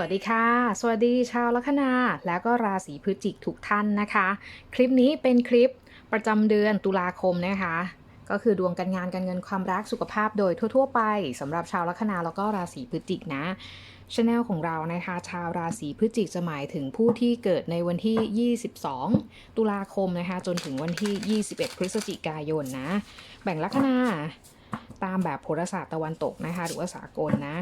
วัสดีค่ะ สวัสดีชาวลัคนา แล้วก็ราศีพฤศจิกทุกท่านนะคะ คลิปนี้เป็นคลิปประจำเดือนตุลาคมนะคะ ก็คือดวงการงานการเงินความรักสุขภาพโดยทั่ว ๆ ไปสำหรับชาวลัคนาแล้วก็ราศีพฤศจิกนะช anel ของเรานะคะ ชาวราศีพฤศจิกจะหมายถึงผู้ที่เกิดในวันที่ 22 ตุลาคมนะคะ จนถึงวันที่ 21 พฤศจิกายนนะ แบ่งลัคนาตามแบบโหราศาสตร์ตะวันตกนะคะ หรือว่าสากลนะ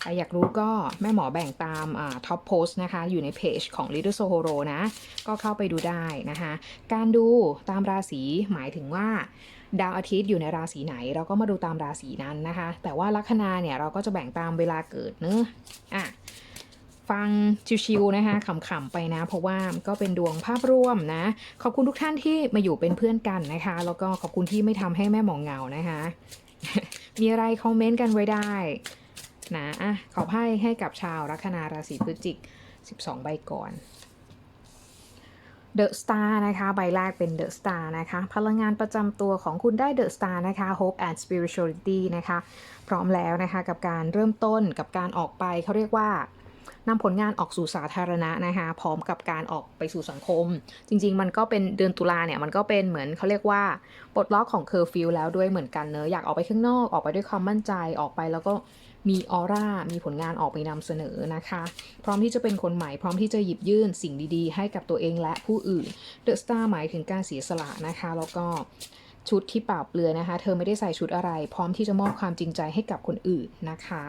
ใครอยากรู้ก็แม่หมอแบ่งตามท็อปโพสต์นะคะ อยู่ในเพจของ Little Sohoro นะ ก็เข้าไปดูได้นะคะ การดูตามราศีหมายถึงว่าดาวอาทิตย์อยู่ในราศีไหน เราก็มาดูตามราศีนั้นนะคะ แต่ว่าลัคนาเนี่ยเราก็จะแบ่งตามเวลาเกิดเนอะอะฟังชิวๆนะคะขำๆไปนะ เพราะว่าก็เป็นดวงภาพรวมนะ ขอบคุณทุกท่านที่มาอยู่เป็นเพื่อนกันนะคะ แล้วก็ขอบคุณที่ไม่ทำให้แม่หมองเหงานะคะ มีอะไรคอมเมนต์กันไว้ได้ นะอะขอไพ่ให้กับชาวลัคนาราศีพฤศจิก 12 ใบก่อน The Star นะคะ ใบแรกเป็น The Star นะคะ พลังงานประจำตัวของคุณได้ The Star นะคะ Hope and Spirituality นะคะ พร้อมแล้วนะคะกับการเริ่มต้นกับการออกไปเขาเรียกว่านำผลงานออกสู่สาธารณะนะคะ พร้อมกับการออกไปสู่สังคม จริง ๆ มันก็เป็นเดือนตุลาเนี่ย มันก็เป็นเหมือนเขาเรียกว่าปลดล็อกของเคอร์ฟิวแล้วด้วยเหมือนกันเนอะอยากออกไปข้างนอกออกไปด้วยความมั่นใจออกไปแล้วก็ มีออร่า มีผลงานออกไปนำเสนอนะคะ พร้อมที่จะเป็นคนใหม่ พร้อมที่จะหยิบยื่นสิ่งดีๆ ให้กับตัวเองและผู้อื่น The Star หมายถึงการเสียสละนะคะ แล้วก็ชุดที่เปล่าเปลือยนะคะ เธอไม่ได้ใส่ชุดอะไร พร้อมที่จะมอบความจริงใจให้กับคนอื่นนะคะ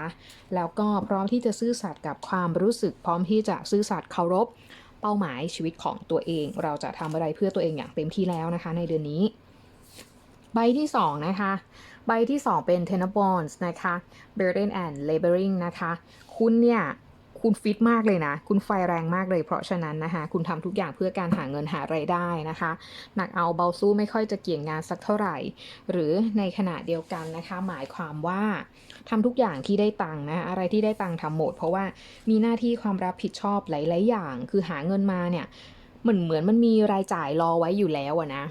แล้วก็พร้อมที่จะซื่อสัตย์กับความรู้สึก พร้อมที่จะซื่อสัตย์เคารพ เป้าหมายชีวิตของตัวเอง เราจะทำอะไรเพื่อตัวเองอย่างเต็มที่แล้วนะคะ ในเดือนนี้ ใบที่สองนะคะ ใบที่ 2 เป็น Ten of Wands นะคะ Burden and Laboring นะคะ คุณเนี่ยคุณฟิตมากเลยนะ คุณไฟแรงมากเลย เพราะฉะนั้นนะคะคุณทำทุกอย่างเพื่อการหาเงินหาไรายได้นะคะ หนักเอาเบาสู้ไม่ค่อยจะเกี่ยงงานสักเท่าไหร่ หรือในขณะเดียวกันนะคะ หมายความว่าทำทุกอย่างที่ได้ตังค์นะอะไรที่ได้ตังค์ทำหมด เพราะว่ามีหน้าที่ความรับผิดชอบหลาย ๆ อย่าง คือหาเงินมาเนี่ยเหมือนเหมือนมันมีรายจ่ายรอไว้อยู่แล้วอะนะ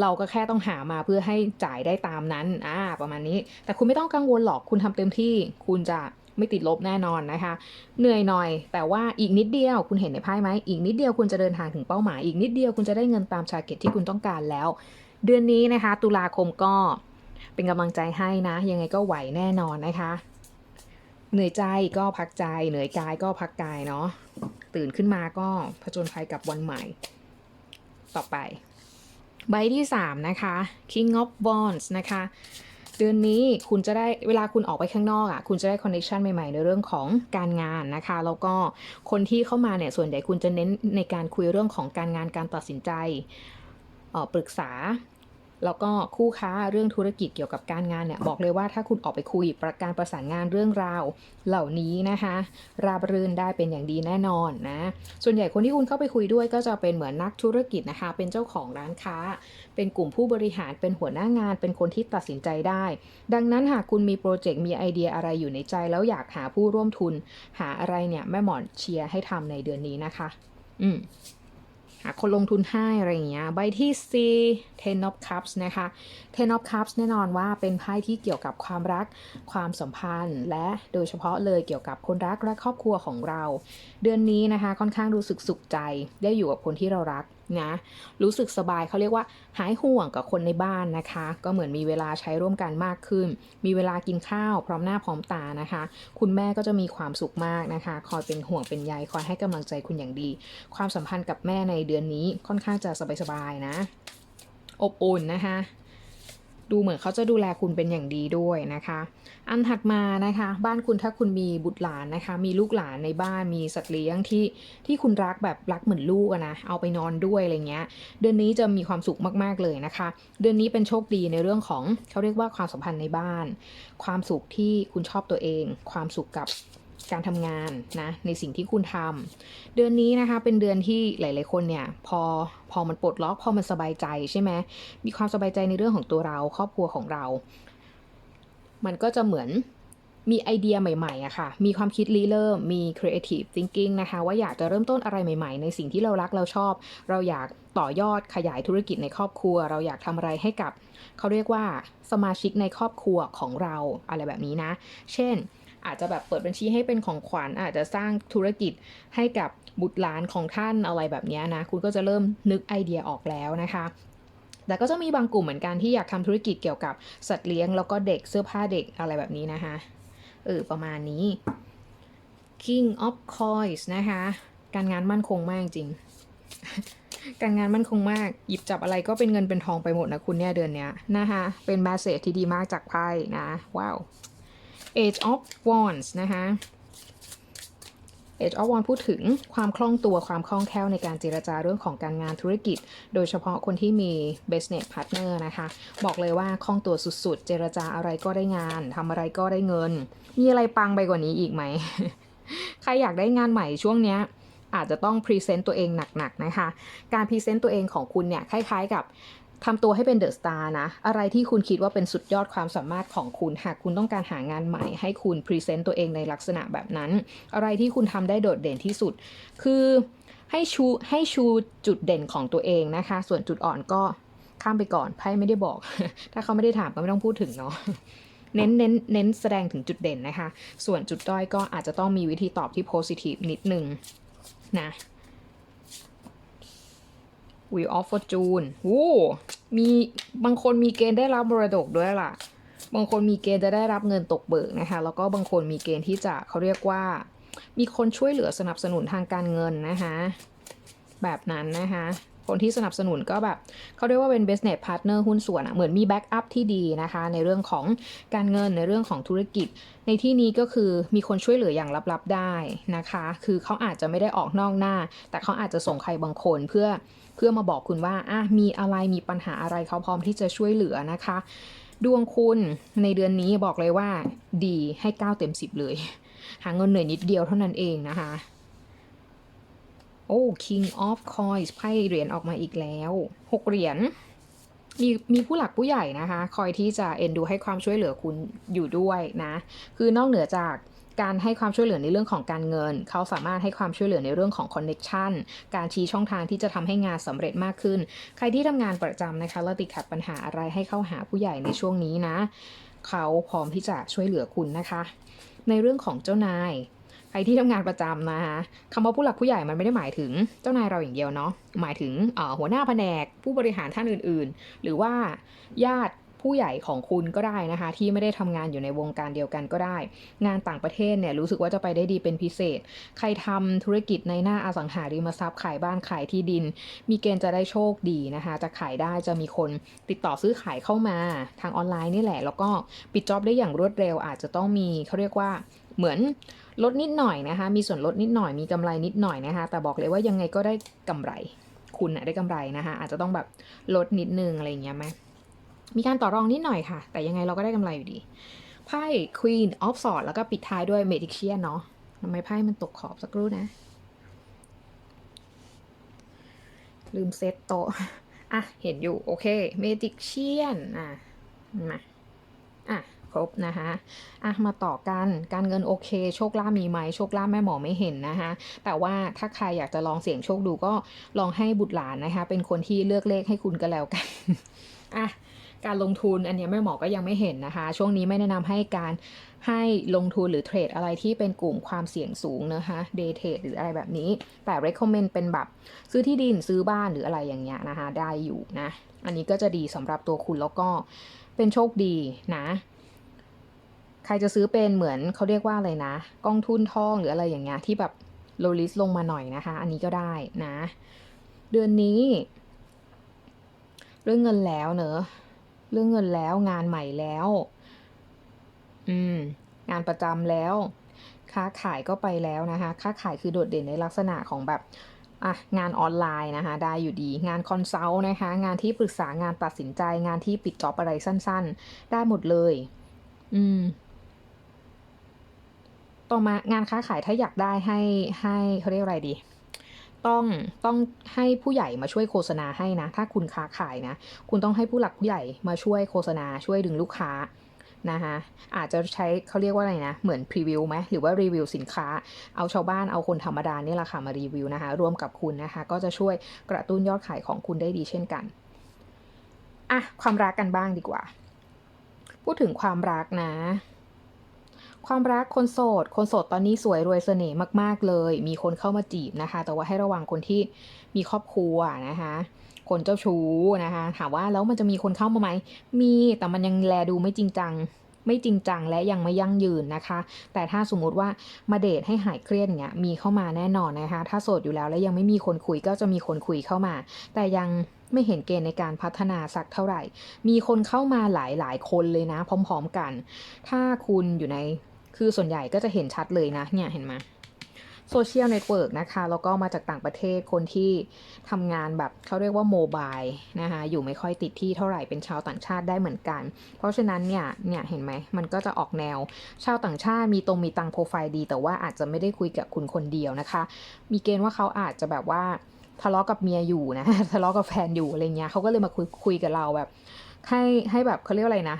เราก็แค่ต้องหามาเพื่อให้จ่ายได้ตามนั้นอ่าประมาณนี้ แต่คุณไม่ต้องกังวลหรอกคุณทำเต็มที่ คุณจะไม่ติดลบแน่นอนนะคะ เหนื่อยหน่อย แต่ว่าอีกนิดเดียวคุณเห็นในไพ่ไหมอีกนิดเดียวคุณจะเดินทางถึงเป้าหมายอีกนิดเดียวคุณจะได้เงินตามชาเก็ตที่คุณต้องการแล้ว เดือนนี้นะคะ ตุลาคมก็เป็นกำลังใจให้นะ ยังไงก็ไหวแน่นอนนะคะ เหนื่อยใจก็พักใจ เหนื่อยกายก็พักกายเนาะตื่นขึ้นมาก็ผจญภัยกับวันใหม่ ต่อไป ใบที่ 3 นะคะ King of Wands นะคะ เดือนนี้คุณจะได้เวลาคุณออกไปข้างนอกอะ่ะ คุณจะได้คอนเนคชันใหม่ๆ ในเรื่องของการงานนะคะ แล้วก็คนที่เข้ามาเนี่ยส่วนใหญ่คุณจะเน้นในการคุยเรื่องของการงานการตัดสินใจเออปรึกษา แล้วก็คู่ค้าเรื่องธุรกิจเกี่ยวกับการงานเนี่ยบอกเลยว่าถ้าคุณออกไปคุยประการประสานงานเรื่องราวเหล่านี้นะคะ ราบรื่นได้เป็นอย่างดีแน่นอนนะ ส่วนใหญ่คนที่คุณเข้าไปคุยด้วยก็จะเป็นเหมือนนักธุรกิจนะคะ เป็นเจ้าของร้านค้า เป็นกลุ่มผู้บริหารเป็นหัวหน้างาน เป็นคนที่ตัดสินใจได้ ดังนั้นหากคุณมีโปรเจกต์มีไอเดียอะไรอยู่ในใจ แล้วอยากหาผู้ร่วมทุน หาอะไรเนี่ยแม่หมอนเชียร์ให้ทำในเดือนนี้นะคะ อืม หาคนลงทุนให้อะไรอย่างเงี้ย ใบที่ C Ten of Cups นะคะ Ten of Cups แน่นอนว่าเป็นไพ่ที่เกี่ยวกับความรัก ความสัมพันธ์ และโดยเฉพาะเลยเกี่ยวกับคนรักและครอบครัวของเรา เดือนนี้นะคะ ค่อนข้างรู้สึกสุขใจ ได้อยู่กับคนที่เรารัก นะ รู้สึกสบายเขาเรียกว่า หายห่วงกับคนในบ้านนะคะ ก็เหมือนมีเวลาใช้ร่วมกันมากขึ้น มีเวลากินข้าวพร้อมหน้าพร้อมตานะคะ คุณแม่ก็จะมีความสุขมากนะคะ คอยเป็นห่วงเป็นใยคอยให้กำลังใจคุณอย่างดี ความสัมพันธ์กับแม่ในเดือนนี้ค่อนข้างจะสบายๆนะ อบอุ่นนะคะ ดูเหมือนเขาจะดูแลคุณเป็นอย่างดีด้วยนะคะ อันถัดมานะคะ บ้านคุณถ้าคุณมีบุตรหลานนะคะ มีลูกหลานในบ้านมีสัตว์เลี้ยงที่ที่คุณรักแบบรักเหมือนลูกนะเอาไปนอนด้วยอะไรเงี้ย เดือนนี้จะมีความสุขมากๆเลยนะคะ เดือนนี้เป็นโชคดีในเรื่องของเขาเรียกว่าความสัมพันธ์ในบ้าน ความสุขที่คุณชอบตัวเอง ความสุขกับการทำงานนะในสิ่งที่คุณทำเดือนนี้นะคะเป็นเดือนที่หลาย ๆ คนเนี่ยพอพอมันปลดล็อกพอมันสบายใจใช่ไหมมีความสบายใจในเรื่องของตัวเราครอบครัวของเรา มันก็จะเหมือนมีไอเดียใหม่ๆอะค่ะ มีความคิดรีเริ่ม มี creative thinking นะคะ ว่าอยากจะเริ่มต้นอะไรใหม่ๆ ในสิ่งที่เรารักเราชอบ เราอยากต่อยอดขยายธุรกิจในครอบครัว เราอยากทำอะไรให้กับ เขาเรียกว่าสมาชิกในครอบครัวของเราอะไรแบบนี้นะ เช่น อาจจะแบบเปิดบัญชีให้เป็นของขวัญ อาจจะสร้างธุรกิจให้กับบุตรหลานของท่านอะไรแบบนี้นะ คุณก็จะเริ่มนึกไอเดียออกแล้วนะคะ แต่ก็จะมีบางกลุ่มเหมือนกันที่อยากทำธุรกิจเกี่ยวกับสัตว์เลี้ยงแล้วก็เด็กเสื้อผ้าเด็กอะไรแบบนี้นะคะเออประมาณนี้ King of Coins นะคะ การงานมั่นคงมากจริง การงานมั่นคงมาก หยิบจับอะไรก็เป็นเงินเป็นทองไปหมดนะคุณเนี่ยเดือนเนี้ยนะคะ เป็นแมสเซจที่ดีมากจากไพ่นะ ว้าว Age of Wands นะคะ Age of Wands พูดถึงความคล่องตัวความคล่องแคล่วในการเจรจาเรื่องของการงานธุรกิจ โดยเฉพาะคนที่มี business partner นะคะ บอกเลยว่าคล่องตัวสุดๆ เจรจาอะไรก็ได้งานทำอะไรก็ได้เงิน มีอะไรปังไปกว่านี้อีกไหม ใครอยากได้งานใหม่ช่วงเนี้ยอาจจะต้องพรีเซนต์ตัวเองหนักๆนะคะ การพรีเซนต์ตัวเองของคุณเนี่ยคล้ายๆกับ ทำตัวให้เป็นเดอะสตาร์นะ อะไรที่คุณคิดว่าเป็นสุดยอดความสามารถของคุณ หากคุณต้องการหางานใหม่ ให้คุณพรีเซนต์ตัวเองในลักษณะแบบนั้น อะไรที่คุณทำได้โดดเด่นที่สุด คือให้ชูให้ชูจุดเด่นของตัวเองนะคะ ส่วนจุดอ่อนก็ข้ามไปก่อนไพ่ไม่ได้บอก ถ้าเขาไม่ได้ถามก็ไม่ต้องพูดถึงเนาะเน้นเน้นเน้นแสดงถึงจุดเด่นนะคะ ส่วนจุดด้อยก็อาจจะต้องมีวิธีตอบที่ positive นิดนึงนะ Wheel of Fortune โอ้มีบางคนมีเกณฑ์ได้รับมรดกด้วยล่ะ บางคนมีเกณฑ์จะได้รับเงินตกเบิกนะคะ แล้วก็บางคนมีเกณฑ์ที่จะเขาเรียกว่า มีคนช่วยเหลือสนับสนุนทางการเงินนะคะ แบบนั้นนะคะ คนที่สนับสนุนก็แบบเขาเรียกว่าเป็น business partner หุ้นส่วนอะเหมือนมีแบ็กอัพที่ดีนะคะ ในเรื่องของการเงินในเรื่องของธุรกิจ ในที่นี้ก็คือมีคนช่วยเหลืออย่างลับๆได้นะคะ คือเขาอาจจะไม่ได้ออกนอกหน้า แต่เขาอาจจะส่งใครบางคนเพื่อเพื่อมาบอกคุณว่าอะมีอะไรมีปัญหาอะไรเขาพร้อมที่จะช่วยเหลือนะคะดวงคุณในเดือนนี้บอกเลยว่าดีให้ 9 เต็ม 10 เลย หาเงินเหนื่อยนิดเดียวเท่านั้นเองนะคะ โอ้ King of Coins ไพ่เหรียญออกมาอีกแล้ว6เหรียญมีมีผู้หลักผู้ใหญ่นะคะ คอยที่จะเอ็นดูให้ความช่วยเหลือคุณอยู่ด้วยนะ คือนอกเหนือจากการให้ความช่วยเหลือในเรื่องของการเงิน เขาสามารถให้ความช่วยเหลือในเรื่องของคอนเน็ชันการชี้ช่องทางที่จะทำให้งานสำเร็จมากขึ้น ใครที่ทำงานประจำนะคะแล้วติดขัดปัญหาอะไรให้เข้าหาผู้ใหญ่ในช่วงนี้นะ เขาพร้อมที่จะช่วยเหลือคุณนะคะ ในเรื่องของเจ้านาย ใครที่ทำงานประจำนะคะคำว่าผู้หลักผู้ใหญ่มันไม่ได้หมายถึงเจ้านายเราอย่างเดียวเนาะหมายถึงหัวหน้าแผนกผู้บริหารท่านอื่น ๆ หรือว่าญาติผู้ใหญ่ของคุณก็ได้นะคะ ที่ไม่ได้ทำงานอยู่ในวงการเดียวกันก็ได้ งานต่างประเทศเนี่ยรู้สึกว่าจะไปได้ดีเป็นพิเศษ ใครทำธุรกิจในหน้าอสังหาริมทรัพย์ขายบ้านขายที่ดิน มีเกณฑ์จะได้โชคดีนะคะ จะขายได้จะมีคนติดต่อซื้อขายเข้ามาทางออนไลน์นี่แหละ แล้วก็ปิดจ็อบได้อย่างรวดเร็วอาจจะต้องมีเขาเรียกว่าเหมือนลดนิดหน่อยนะคะ มีส่วนลดนิดหน่อยมีกำไรนิดหน่อยนะคะ แต่บอกเลยว่ายังไงก็ได้กำไร คุณนะได้กำไรนะคะ อาจจะต้องแบบลดนิดนึงอะไรอย่างเงี้ยไหมมีการต่อรองนิดหน่อยค่ะ แต่ยังไงเราก็ได้กำไรอยู่ดี ไพ่ Queen of Swords แล้วก็ปิดท้ายด้วย Magician เนาะทำไมไพ่มันตกขอบสักครู่นะ ลืมเซตโต๊ะอะ เห็นอยู่ โอเค Magician อะมาอะ ครบนะคะอะมาต่อกันการเงินโอเค โชคลาภมีไหมโชคลาภแม่หมอไม่เห็นนะคะแต่ว่าถ้าใครอยากจะลองเสี่ยงโชคดูก็ลองให้บุตรหลานนะคะ เป็นคนที่เลือกเลขให้คุณก็แล้วกันอะการลงทุนอันนี้แม่หมอก็ยังไม่เห็นนะคะ ช่วงนี้ไม่แนะนำให้การให้ลงทุนหรือเทรดอะไรที่เป็นกลุ่มความเสี่ยงสูงนะคะ day trade หรืออะไรแบบนี้ แต่ recommend เป็นแบบซื้อที่ดินซื้อบ้านหรืออะไรอย่างเงี้ยนะคะ ได้อยู่นะ อันนี้ก็จะดีสำหรับตัวคุณแล้วก็เป็นโชคดีนะ รจะซื้อเป็นเหมือนเขาเรียกว่าอะไรนะ กองทุนทองหรืออะไรอย่างเงี้ยที่แบบ low risk ลงมาหน่อยนะคะ อันนี้ก็ได้นะ เดือนนี้ เรื่องเงินแล้วเนอะเรื่องเงินแล้วงานใหม่แล้ว อืม งานประจำแล้ว ค้าขายก็ไปแล้วนะคะ ค้าขายคือโดดเด่นในลักษณะของแบบอะงานออนไลน์นะคะ ได้อยู่ดี งานคอนซัลท์นะคะ งานที่ปรึกษางานตัดสินใจ งานที่ปิดจ็อบอะไรสั้น ๆ ได้หมดเลย อืม ต่อมางานค้าขายถ้าอยากได้ให้ให้เขาเรียกอะไรดี ต้องต้องให้ผู้ใหญ่มาช่วยโฆษณาให้นะ ถ้าคุณค้าขายนะ คุณต้องให้ผู้หลักผู้ใหญ่มาช่วยโฆษณาช่วยดึงลูกค้านะคะอาจจะใช้เขาเรียกว่าอะไรนะ เหมือนพรีวิวไหมหรือว่ารีวิวสินค้า เอาชาวบ้านเอาคนธรรมดานี่แหละค่ะมารีวิวนะคะร่วมกับคุณนะคะ ก็จะช่วยกระตุ้นยอดขายของคุณได้ดีเช่นกันอะความรักกันบ้างดีกว่า พูดถึงความรักนะ ความรักคนโสด คนโสดตอนนี้สวยรวยเสน่ห์มาก ๆ เลย มีคนเข้ามาจีบนะคะ แต่ว่าให้ระวังคนที่มีครอบครัวนะคะคนเจ้าชู้นะคะถามว่าแล้วมันจะมีคนเข้ามาไหม มีแต่มันยังแลดูไม่จริงจัง ไม่จริงจังและยังไม่ยั่งยืนนะคะ แต่ถ้าสมมุติว่ามาเดทให้หายเครียดเงี้ยมีเข้ามาแน่นอนนะคะ ถ้าโสดอยู่แล้วแล้วยังไม่มีคนคุยก็จะมีคนคุยเข้ามา แต่ยังไม่เห็นเกณฑ์ในการพัฒนาสักเท่าไหร่ มีคนเข้ามาหลายหลายๆคนเลยนะ พร้อม ๆ กัน ถ้าคุณอยู่ใน คือส่วนใหญ่ก็จะเห็นชัดเลยนะ เนี่ยเห็นไหมโซเชียลเน็ตเวิร์กนะคะ แล้วก็มาจากต่างประเทศคนที่ทำงานแบบเขาเรียกว่าโมบายนะคะอยู่ไม่ค่อยติดที่เท่าไหร่เป็นชาวต่างชาติได้เหมือนกัน เพราะฉะนั้นเนี่ยเนี่ยเห็นไหมมันก็จะออกแนวชาวต่างชาติมีตรงมีตังโปรไฟล์ดี แต่ว่าอาจจะไม่ได้คุยกับคุณคนเดียวนะคะ มีเกณฑ์ว่าเขาอาจจะแบบว่าทะเลาะกับเมียอยู่นะทะเลาะกับแฟนอยู่อะไรเงี้ยเขาก็เลยมาคุยคุยกับเราแบบ ให้ให้แบบเขาเรียกอะไรนะ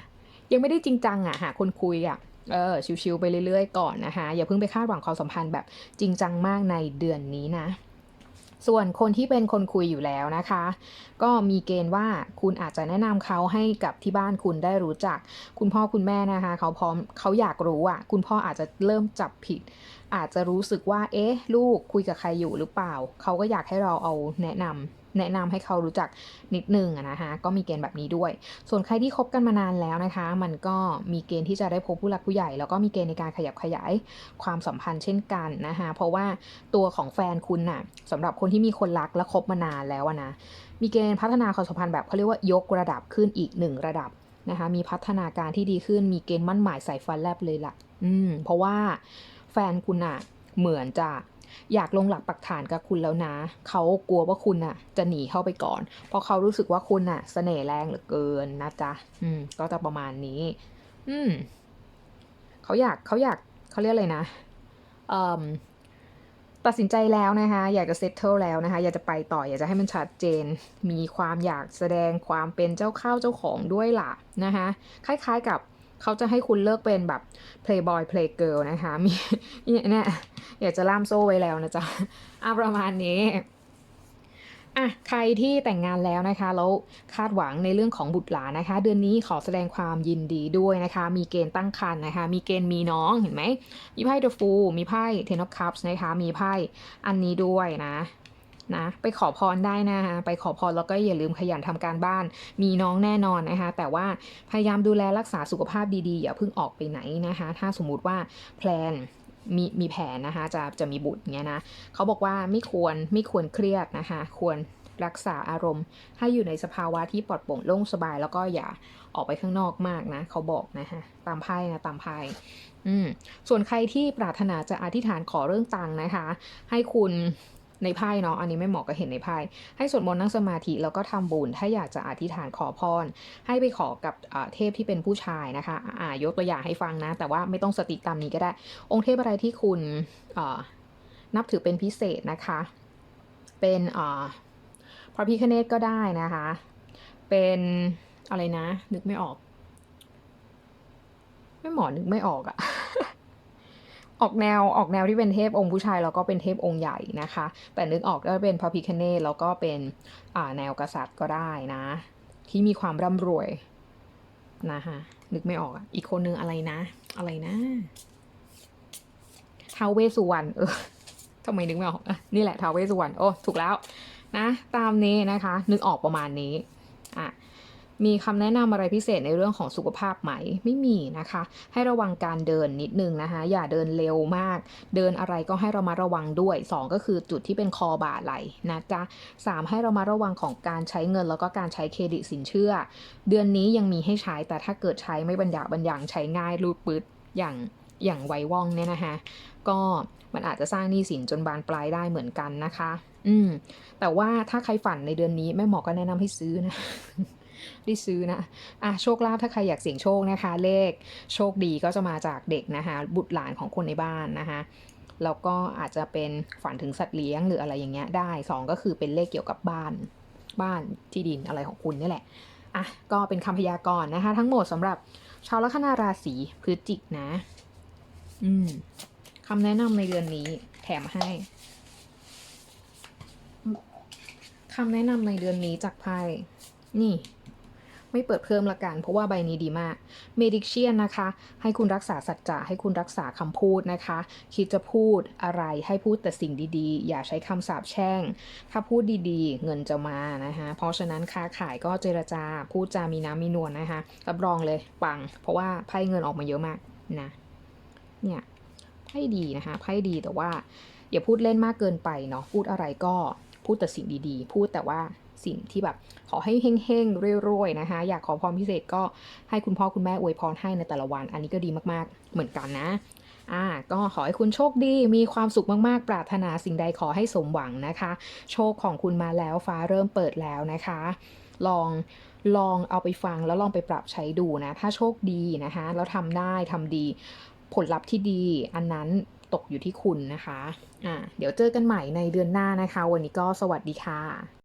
ยังไม่ได้จริงจังอะหาคนคุยอะ เออชิวๆไปเรื่อยๆก่อนนะคะอย่าเพิ่งไปคาดหวังความสัมพันธ์แบบจริงจังมากในเดือนนี้นะส่วนคนที่เป็นคนคุยอยู่แล้วนะคะ ก็มีเกณฑ์ว่าคุณอาจจะแนะนำเขาให้กับที่บ้านคุณได้รู้จัก คุณพ่อคุณแม่นะคะ เขาพร้อมเขาอยากรู้อะ คุณพ่ออาจจะเริ่มจับผิด อาจจะรู้สึกว่า เอ๊ะ ลูกคุยกับใครอยู่หรือเปล่า เขาก็อยากให้เราเอาแนะนำ แนะนำให้เขารู้จักนิดนึงนะคะก็มีเกณฑ์แบบนี้ด้วย ส่วนใครที่คบกันมานานแล้วนะคะ มันก็มีเกณฑ์ที่จะได้พบผู้หลักผู้ใหญ่ แล้วก็มีเกณฑ์ในการขยับขยายความสัมพันธ์เช่นกันนะคะเพราะว่าตัวของแฟนคุณน่ะสำหรับคนที่มีคนรักและคบมานานแล้วนะมีเกณฑ์พัฒนาความสัมพันธ์แบบเขาเรียกว่ายกระดับขึ้นอีกหนึ่งระดับนะคะมีพัฒนาการที่ดีขึ้นมีเกณฑ์มั่นหมายใส่ฟันแลบเลยล่ะ อืมเพราะว่าแฟนคุณอะเหมือนจะ อยากลงหลักปักฐานกับคุณแล้วนะ เขากลัวว่าคุณน่ะจะหนีเข้าไปก่อน เพราะเขารู้สึกว่าคุณน่ะเสน่ห์แรงเหลือเกินนะจ๊ะ อืม ก็จะประมาณนี้ อืม เขาอยากเขาอยากเขาเรียกอะไรนะ เอ่มตัดสินใจแล้วนะคะ อยากจะเซตเทิลแล้วนะคะ อยากจะไปต่อ อยากจะให้มันชัดเจน มีความอยากแสดงความเป็นเจ้าข้าวเจ้าของด้วยล่ะนะคะ คล้ายๆกับ เขาจะให้คุณเลิกเป็นแบบ playboy playgirl นะคะ มีเนี่ยอยากจะล่ามโซ่ไว้แล้วนะจ๊ะอะประมาณนี้อะใครที่แต่งงานแล้วนะคะแล้วคาดหวังในเรื่องของบุตรหลานนะคะ เดือนนี้ขอแสดงความยินดีด้วยนะคะ มีเกณฑ์ตั้งครรภ์นะคะ มีเกณฑ์มีน้องเห็นไหมมีไพ่ The Fool มีไพ่ Ten of Cups นะคะมีไพ่อันนี้ด้วยนะ นะไปขอพรได้นะคะไปขอพรแล้วก็อย่าลืมขยันทำการบ้าน มีน้องแน่นอนนะคะแต่ว่าพยายามดูแลรักษาสุขภาพดีๆ อย่าเพิ่งออกไปไหนนะคะ ถ้าสมมุติว่าแพลนมีมีแผนนะคะจะจะมีบุตรเงี้ยนะเขาบอกว่าไม่ควรไม่ควรเครียดนะคะ ควรรักษาอารมณ์ ให้อยู่ในสภาวะที่ปลอดโปร่งโล่งสบาย แล้วก็อย่าออกไปข้างนอกมากนะเขาบอกนะคะตามไพ่นะตามไพ่อืมส่วนใครที่ปรารถนาจะอธิษฐานขอเรื่องตังนะคะ ให้คุณ ในไพ่เนาะอันนี้ไม่เหมาะกับเห็นในไพ่ให้สวดมนต์นั่งสมาธิแล้วก็ทำบุญถ้าอยากจะอธิษฐานขอพร ให้ไปขอกับเทพที่เป็นผู้ชายนะคะอ่ายกตัวอย่างให้ฟังนะ แต่ว่าไม่ต้องสติตามนี้ก็ได้ องค์เทพอะไรที่คุณนับถือเป็นพิเศษนะคะ เป็นอ่าพระพิคเนตก็ได้นะคะ เป็นอะไรนะ นึกไม่ออก ไม่หมอนึกไม่ออกอะ ออกแนวออกแนวที่เป็นเทพองค์ผู้ชายแล้วก็เป็นเทพองค์ใหญ่นะคะ แต่นึกออกก็เป็นพระพิคเนตแล้วก็เป็นอ่าแนวกษัตริย์ก็ได้นะ ที่มีความร่ำรวยนะคะนึกไม่ออกอีกคนนึงอะไรนะ อะไรนะท้าวเวสุวรรณเออทำไมนึกไม่ออกนี่แหละท้าวเวสุวรรณโอ้ถูกแล้วนะ ตามนี้นะคะ นึกออกประมาณนี้ มีคำแนะนำอะไรพิเศษในเรื่องของสุขภาพไหมไม่มีนะคะ ให้ระวังการเดินนิดนึงนะคะ อย่าเดินเร็วมาก เดินอะไรก็ให้เรามาระวังด้วย 2 ก็คือจุดที่เป็นคอบ่าไหลนะจ๊ะ3ให้เรามาระวังของการใช้เงิน แล้วก็การใช้เครดิตสินเชื่อ เดือนนี้ยังมีให้ใช้แต่ถ้าเกิดใช้ไม่บรรยาบรรยังใช้ง่ายรูดปืดอย่างอย่างไวว่องเนี่ยนะคะ ก็มันอาจจะสร้างหนี้สินจนบานปลายได้เหมือนกันนะคะ อืม แต่ว่าถ้าใครฝันในเดือนนี้แม่หมอก็แนะนำให้ซื้อนะ ได้ซื้อนะอะโชคลาภถ้าใครอยากเสี่ยงโชคนะคะ เลขโชคดีก็จะมาจากเด็กนะคะบุตรหลานของคนในบ้านนะคะแล้วก็อาจจะเป็นฝันถึงสัตว์เลี้ยงหรืออะไรอย่างเงี้ยได้สองก็คือเป็นเลขเกี่ยวกับบ้าน บ้านที่ดินอะไรของคุณนี่แหละอะก็เป็นคำพยากรณ์นะคะ ทั้งหมดสำหรับชาวลัคนาราศีพฤศจิกนะ อืมคำแนะนำในเดือนนี้แถมให้คำแนะนำในเดือนนี้จากไพ่นี่ ไม่เปิดเพิ่มละกัน เพราะว่าใบนี้ดีมาก เมดิเชียนนะคะ ให้คุณรักษาสัจจะให้คุณรักษาคำพูดนะคะ คิดจะพูดอะไรให้พูดแต่สิ่งดีๆ อย่าใช้คำสาปแช่ง ถ้าพูดดีๆ เงินจะมานะคะ เพราะฉะนั้นค้าขายก็เจรจาพูดจามีน้ำมีนวลนะคะรับรองเลยปัง เพราะว่าไพ่เงินออกมาเยอะมากนะเนี่ยไพ่ดีนะคะไพ่ดีแต่ว่าอย่าพูดเล่นมากเกินไปเนาะพูดอะไรก็พูดแต่สิ่งดีๆ พูดแต่ว่า สิ่งที่แบบขอให้เฮงๆเรวยๆนะคะ อยากขอพรพิเศษก็ให้คุณพ่อคุณแม่อวยพรให้ในแต่ละวัน อันนี้ก็ดีมากๆ เหมือนกันนะอ่าก็ขอให้คุณโชคดี มีความสุขมากๆ ปรารถนาสิ่งใดขอให้สมหวังนะคะ โชคของคุณมาแล้วฟ้าเริ่มเปิดแล้วนะคะ ลองลองเอาไปฟังแล้วลองไปปรับใช้ดูนะ ถ้าโชคดีนะคะแล้วทำได้ทำดี ผลลัพธ์ที่ดี อันนั้นตกอยู่ที่คุณนะคะอ่าเดี๋ยวเจอกันใหม่ในเดือนหน้านะคะ วันนี้ก็สวัสดีค่ะ